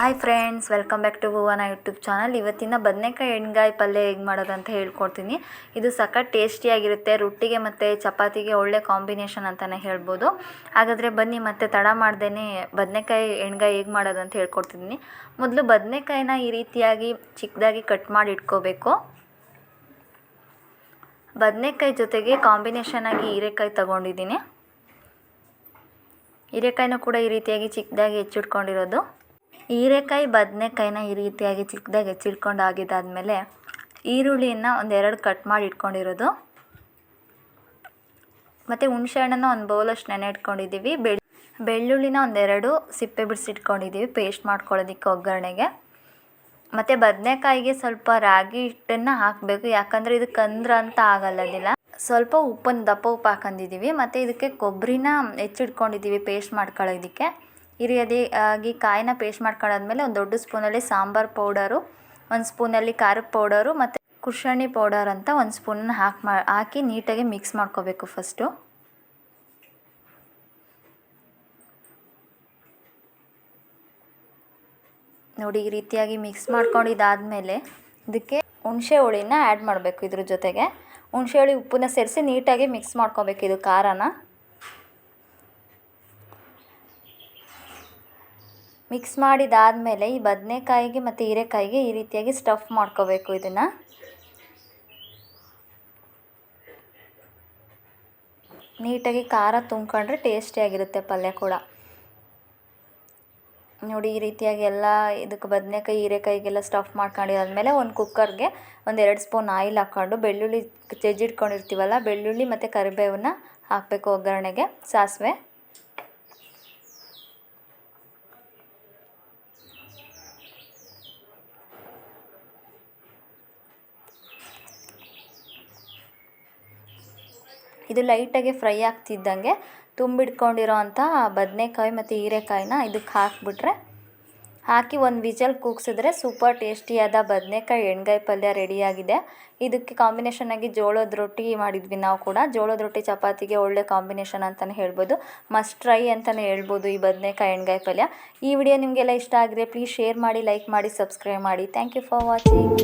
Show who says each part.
Speaker 1: Hi friends, welcome back to Bhuvana YouTube channel. ಇವತ್ತಿನ ಬದನೆಕಾಯಿ ಎಣ್ಗಾಯಿ ಪಲ್ಯ ಹೇಗೆ ಮಾಡೋದು ಅಂತ ಹೇಳ್ಕೊಡ್ತೀನಿ. ಇದು ಸಖತ್ ಟೇಸ್ಟಿಯಾಗಿರುತ್ತೆ, ರೊಟ್ಟಿಗೆ ಮತ್ತು ಚಪಾತಿಗೆ ಒಳ್ಳೆ ಕಾಂಬಿನೇಷನ್ ಅಂತಲೇ ಹೇಳ್ಬೋದು. ಹಾಗಾದರೆ ಬನ್ನಿ, ಮತ್ತೆ ತಡ ಮಾಡ್ದೇ ಬದನೆಕಾಯಿ ಎಣ್ಗಾಯಿ ಹೇಗೆ ಮಾಡೋದು ಅಂತ ಹೇಳ್ಕೊಡ್ತಿದ್ದೀನಿ. ಮೊದಲು ಬದನೆಕಾಯಿನ ಈ ರೀತಿಯಾಗಿ ಚಿಕ್ಕದಾಗಿ ಕಟ್ ಮಾಡಿ ಇಟ್ಕೋಬೇಕು. ಬದನೆಕಾಯಿ ಜೊತೆಗೆ ಕಾಂಬಿನೇಷನ್ ಆಗಿ ಹೀರೆಕಾಯಿ ತಗೊಂಡಿದ್ದೀನಿ. ಹೀರೆಕಾಯಿನೂ ಕೂಡ ಈ ರೀತಿಯಾಗಿ ಚಿಕ್ಕದಾಗಿ ಹೆಚ್ಚಿಟ್ಕೊಂಡಿರೋದು. ಹೀರೆಕಾಯಿ, ಬದನೆಕಾಯಿನ ಈ ರೀತಿಯಾಗಿ ಚಿಕ್ಕದಾಗಿ ಹೆಚ್ಚಿಟ್ಕೊಂಡು ಆಗಿದ್ದಾದಮೇಲೆ ಈರುಳ್ಳಿನ ಒಂದೆರಡು ಕಟ್ ಮಾಡಿ ಇಟ್ಕೊಂಡಿರೋದು. ಮತ್ತು ಹುಣಸೆಹಣ್ಣನ್ನು ಒಂದು ಬೌಲಷ್ಟು ನೆನೆ ಇಟ್ಕೊಂಡಿದ್ದೀವಿ ಬೆಳ್, ಬೆಳ್ಳುಳ್ಳಿನ ಒಂದೆರಡು ಸಿಪ್ಪೆ ಬಿಡಿಸಿಟ್ಕೊಂಡಿದ್ದೀವಿ ಪೇಸ್ಟ್ ಮಾಡ್ಕೊಳ್ಳೋದಕ್ಕೆ ಒಗ್ಗರಣೆಗೆ. ಮತ್ತು ಬದನೆಕಾಯಿಗೆ ಸ್ವಲ್ಪ ರಾಗಿ ಹಿಟ್ಟನ್ನು ಹಾಕಬೇಕು. ಯಾಕಂದರೆ ಇದು ಕಂದ್ರ ಅಂತ ಆಗಲ್ಲದಿಲ್ಲ ಸ್ವಲ್ಪ ಉಪ್ಪನ್ನು ದಪ್ಪ ಉಪ್ಪು ಹಾಕೊಂಡಿದ್ದೀವಿ ಮತ್ತು ಇದಕ್ಕೆ ಕೊಬ್ಬರಿನ ಹೆಚ್ಚಿಟ್ಕೊಂಡಿದ್ದೀವಿ ಪೇಸ್ಟ್ ಮಾಡ್ಕೊಳ್ಳೋದಕ್ಕೆ. ಈ ರೀತಿಯಾಗಿ ಕಾಯಿನ ಪೇಸ್ಟ್ ಮಾಡ್ಕೊಂಡಾದ್ಮೇಲೆ ಒಂದು ದೊಡ್ಡ ಸ್ಪೂನಲ್ಲಿ ಸಾಂಬಾರು ಪೌಡರು, ಒಂದು ಸ್ಪೂನಲ್ಲಿ ಖಾರದ ಪೌಡರು ಮತ್ತು ಕುಶಣಿ ಪೌಡರ್ ಅಂತ ಒಂದು ಸ್ಪೂನನ್ನ ಹಾಕಿ ಮಾ, ಹಾಕಿ ನೀಟಾಗಿ ಮಿಕ್ಸ್ ಮಾಡ್ಕೋಬೇಕು ಫಸ್ಟು ನೋಡಿ ಈ ರೀತಿಯಾಗಿ ಮಿಕ್ಸ್ ಮಾಡ್ಕೊಂಡಿದ್ದಾದಮೇಲೆ ಇದಕ್ಕೆ ಹುಣಸೆ ಹುಳಿನ ಆ್ಯಡ್ ಮಾಡಬೇಕು ಇದ್ರ ಜೊತೆಗೆ. ಹುಣಸೆ ಹುಳಿ ಉಪ್ಪನ್ನ ಸೇರಿಸಿ ನೀಟಾಗಿ ಮಿಕ್ಸ್ ಮಾಡ್ಕೋಬೇಕು ಇದು ಖಾರನ. ಮಿಕ್ಸ್ ಮಾಡಿದಾದಮೇಲೆ ಈ ಬದನೆಕಾಯಿಗೆ ಮತ್ತು ಹೀರೆಕಾಯಿಗೆ ಈ ರೀತಿಯಾಗಿ ಸ್ಟಫ್ ಮಾಡ್ಕೋಬೇಕು ಇದನ್ನು. ನೀಟಾಗಿ ಖಾರ ತುಂಬ್ಕೊಂಡ್ರೆ ಟೇಸ್ಟಿಯಾಗಿರುತ್ತೆ ಪಲ್ಯ ಕೂಡ. ನೋಡಿ ಈ ರೀತಿಯಾಗಿ ಎಲ್ಲ ಇದಕ್ಕೆ ಬದನೆಕಾಯಿ, ಹೀರೆಕಾಯಿಗೆಲ್ಲ ಸ್ಟಫ್ ಮಾಡ್ಕೊಂಡಿದ್ದಾದ್ಮೇಲೆ ಒಂದು ಕುಕ್ಕರ್ಗೆ ಒಂದು ಎರಡು ಸ್ಪೂನ್ ಆಯಿಲ್ ಹಾಕ್ಕೊಂಡು ಬೆಳ್ಳುಳ್ಳಿ ಜಜ್ಜಿಟ್ಕೊಂಡಿರ್ತೀವಲ್ಲ, ಬೆಳ್ಳುಳ್ಳಿ ಮತ್ತು ಕರಿಬೇವನ್ನ ಹಾಕಬೇಕು ಒಗ್ಗರಣೆಗೆ ಸಾಸಿವೆ. ಇದು ಲೈಟಾಗಿ ಫ್ರೈ ಆಗ್ತಿದ್ದಂಗೆ ತುಂಬಿಟ್ಕೊಂಡಿರೋ ಅಂಥ ಬದನೆಕಾಯಿ ಮತ್ತು ಹೀರೆಕಾಯಿನ ಇದಕ್ಕೆ ಹಾಕಿಬಿಟ್ರೆ, ಹಾಕಿ ಒಂದು ವಿಜಲ್ ಕೂಗ್ಸಿದ್ರೆ ಸೂಪರ್ ಟೇಸ್ಟಿಯಾದ ಬದನೆಕಾಯಿ ಎಣ್ಗಾಯಿ ಪಲ್ಯ ರೆಡಿಯಾಗಿದೆ. ಇದಕ್ಕೆ ಕಾಂಬಿನೇಷನ್ ಆಗಿ ಜೋಳದ ರೊಟ್ಟಿ ಮಾಡಿದ್ವಿ ನಾವು ಕೂಡ. ಜೋಳದ ರೊಟ್ಟಿ ಚಪಾತಿಗೆ ಒಳ್ಳೆ ಕಾಂಬಿನೇಷನ್ ಅಂತಲೇ ಹೇಳ್ಬೋದು. ಮಸ್ಟ್ ಟ್ರೈ ಅಂತಲೇ ಹೇಳ್ಬೋದು ಈ ಬದನೆಕಾಯಿ ಎಣ್ಗಾಯಿ ಪಲ್ಯ. ಈ ವಿಡಿಯೋ ನಿಮಗೆಲ್ಲ ಇಷ್ಟ ಆಗಿದ್ರೆ ಪ್ಲೀಸ್ ಶೇರ್ ಮಾಡಿ, ಲೈಕ್ ಮಾಡಿ, ಸಬ್ಸ್ಕ್ರೈಬ್ ಮಾಡಿ. Thank you for watching.